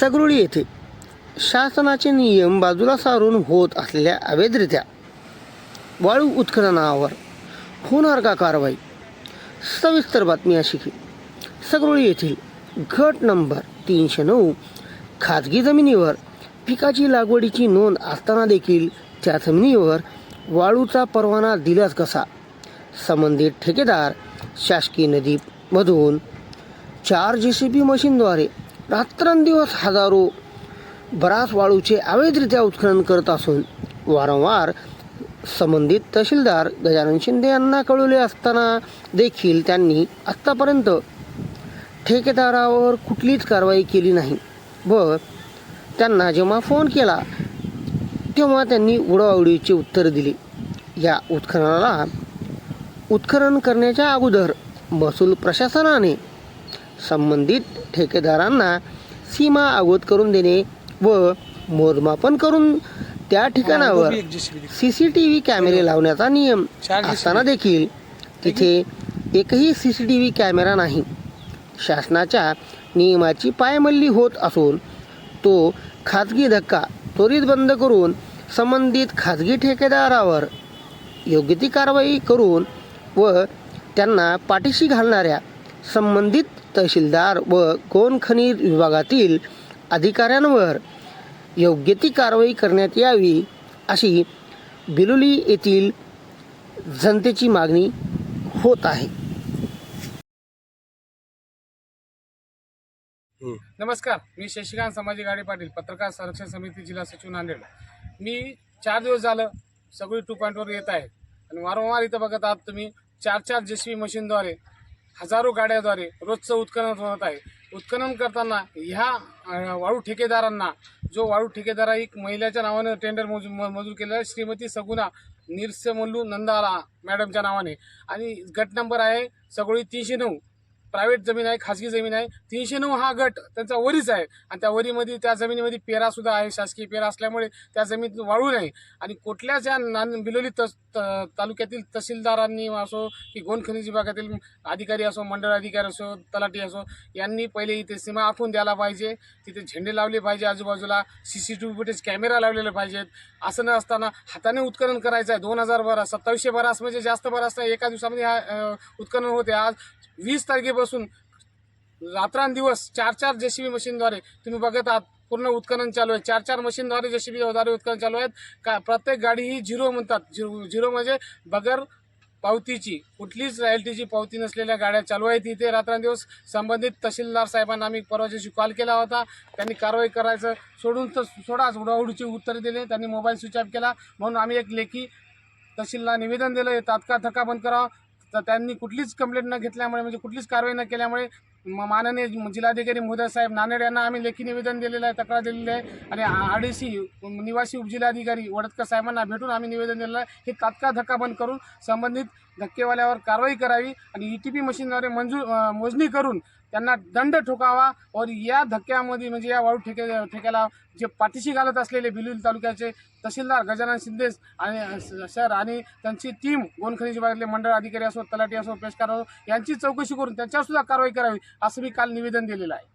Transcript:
सगरुळी येथे शासनाचे नियम बाजूला सारून होत असलेल्या अवैधरित्या वाळू उत्खननावर होणार का कारवाई? सविस्तर बातमी अशी की सगरुळी येथील घट नंबर तीनशे नऊ खाजगी जमिनीवर पिकाची लागवडीची नोंद असताना देखील त्या जमिनीवर वाळूचा परवाना दिलाच कसा? संबंधित ठेकेदार शासकीय नदीमधून चार जे सी बी मशीनद्वारे रात्रंदिवस हजारो बरास वाळूचे अवैधरित्या उत्खनन करत असून वारंवार संबंधित तहसीलदार गजानन शिंदे यांना कळवले असताना देखील त्यांनी आत्तापर्यंत ठेकेदारावर कुठलीच कारवाई केली नाही. व त्यांना जेव्हा फोन केला तेव्हा त्यांनी उडवाउडीची उत्तर दिली. या उत्खननाला उत्खनन करण्याच्या अगोदर महसूल प्रशासनाने संबंधित ठेकेदारांना सीमा अवगत करून देणे व मोजमापन करून त्या ठिकाणावर सी सी टी व्ही कॅमेरे लावण्याचा नियम असताना देखील तिथे एकही C C T V camera नाही. शासनाच्या नियमाची पायमल्ली होत असून तो खाजगी धक्का त्वरित बंद करून संबंधित खाजगी ठेकेदारावर योग्य ती कारवाई करून व त्यांना पाठीशी घालणाऱ्या संबंधित तहसीलदार व गोन खनिज विभागातील अधिकाऱ्यांवर योग्य ती कारवाई करण्यात यावी अशी बिलोली येथील जनतेची मागणी होत आहे. नमस्कार मी शशिकांत संभाजी गाडे पाटील पत्रकार संरक्षण समिती जिल्हा सचिव नांदेड. मी चार दिवस झालं सगळी टू पॉईंटवर येत आहे. आणि वारंवार इथं बघत आहात तुम्ही चार चार जे सी मशीनद्वारे हजारो गाड्याद्वारे रोजचं उत्खनन होत आहे. उत्खनन करताना ह्या वाळू ठेकेदारांना जो वाळू ठेकेदार एक महिलाच्या नावानं टेंडर मजू म- मंजूर केलं आहे. श्रीमती सगुना निरसमल्लू नंदाला मॅडमच्या नावाने. आणि गट नंबर आहे सगळी तीनशे नऊ. प्रायव्हेट जमीन आहे खाजगी जमीन आहे. तीनशे नऊ हा गट त्यांचा वरीच आहे. आणि त्या वरीमध्ये त्या जमिनीमध्ये पेरा सुद्धा आहे. शासकीय पेरा असल्यामुळे त्या जमीन वाळू नाही. आणि कुठल्याच या नान बिलोली तस त- तालुक्यातील तहसीलदारांनी असो की गोंड खनिज विभागातील अधिकारी असो मंडळ अधिकारी असो तलाठी असो यांनी पहिले इथे सीमा आखून द्यायला पाहिजे. तिथे झेंडे लावले पाहिजे आजूबाजूला. C C T V footage camera लावलेले पाहिजेत. असं न असताना हाताने उत्खनन करायचं आहे. दोन हजार बरास सत्तावीसशे बरास म्हणजे जास्त बरास नाही एका दिवसामध्ये हा उत्खनन होते. आज वीस तारखे बसून रात्रंदिवस चार चार जे सी बी मशीनद्वारे तुम्ही बघत आहात पूर्ण उत्खनन चालू आहे. चार चार मशीनद्वारे जे सी बीद्वारे उत्खनन चालू आहेत. का प्रत्येक गाडी ही झिरो म्हणतात. झिरो झिरो म्हणजे बगर पावतीची कुठलीच रॉयल्टीची पावती नसलेल्या गाड्या चालू आहेत इथे. रात्रंदिवस संबंधित तहसीलदार साहेबांना आम्ही परवा दिवशी कॉल केला होता. त्यांनी कारवाई करायचं सोडून तर सोडाच उडाउडीची उत्तरे दिले. त्यांनी मोबाईल स्विच ऑफ केला. म्हणून आम्ही एक लेखी तहसीलला निवेदन दिलं. आहे तात्काळ थका बंद करावा. तर त्यांनी कुठलीच कंप्लेंट न घेतल्यामुळे म्हणजे कुठलीच कारवाई न केल्यामुळे माननीय जिल्हाधिकारी महोदय साहेब नांदेड यांना आम्ही लेखी निवेदन दिलेलं आहे तक्रार दिलेली आहे. आणि आडीसी निवासी उपजिल्हाधिकारी वडतकर साहेबांना भेटून आम्ही निवेदन दिलेलं आहे. हे तात्काळ धक्का बंद करून संबंधित धक्केवाल्यावर कारवाई करावी आणि ई टी पी मशीनद्वारे मंजूर मोजणी करून त्यांना दंड ठोकावा और या धक्क्यामध्ये म्हणजे या वाळू ठेके ठेक्याला जे पाठीशी घालत असलेले बिलुल तालुक्याचे तहसीलदार गजानन शिंदे आणि सर आणि त्यांची टीम गोन खनिज विभागातले मंडळ अधिकारी असो तलाठी असो पेशकार असो यांची चौकशी करून त्यांच्यावर सुद्धा कारवाई करावी. असं मी काल निवेदन दिलेलं आहे.